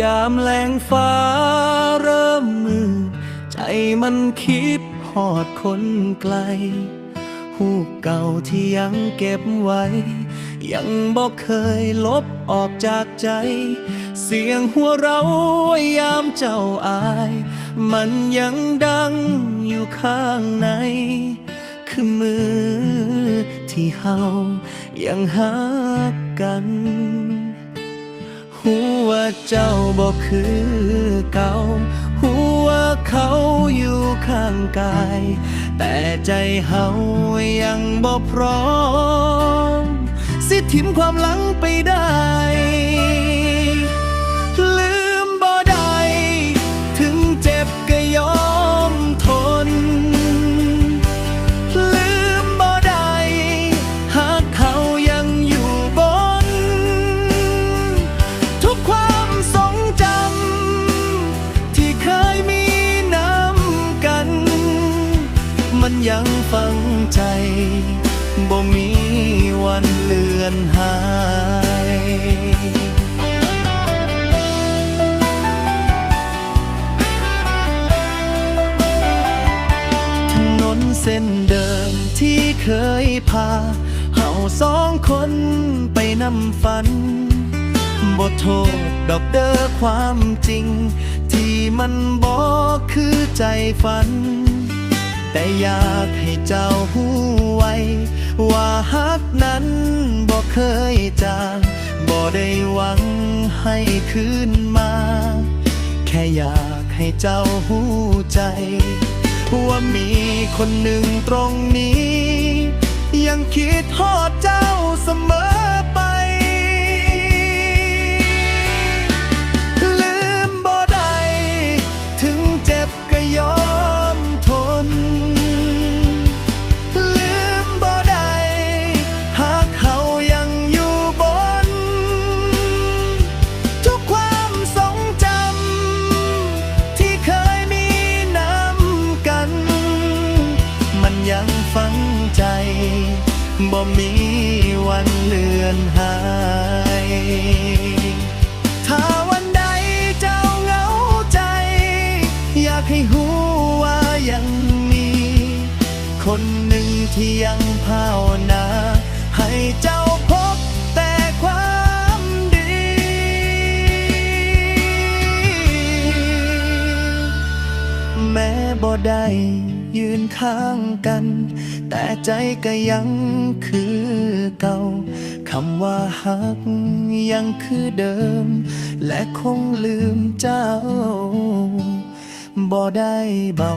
ยามแรงฟ้าเริ่มมืดใจมันคิดหอดคนไกล หูเก่าที่ยังเก็บไว้ ยังบอกเคยลบออกจากใจ เสียงหัวเรายามเจ้าอาย มันยังดังอยู่ข้างใน คือมือที่เฮายังหักกัน หัวาเจ้าบอกคือเก่าหัวาเขาอยู่ข้างกาย แต่ใจเฮายังบ่พร้อม สิทิมความหลังไปได้ มันยังฝังใจบ่มีวันเลือนหายถนนเส้นเดิมที่เคยพาเฮาสองคนไปนำฝันบทโทษดอกเดอความจริง ที่มันบอกคือใจฝัน แต่อยากให้เจ้าหูไว้ ว่าฮักนั้นบอกเคยจางบ่ได้หวังให้คืนมา แค่อยากให้เจ้าหูใจ ว่ามีคนหนึ่งตรงนี้ ยังคิดทอดเจ้าเสมอ ยังฝังใจ บ่มีวันเลือนหาย ถ้าวันใดเจ้าเหงาใจ อยากให้หูว่ายังมี คนหนึ่งที่ยังภาวนา ให้เจ้า บ่ได้ยืนข้างกัน แต่ใจก็ยังคือเก่าคำว่าฮักยังคือเดิม และคงลืมเจ้าบ่ได้เบา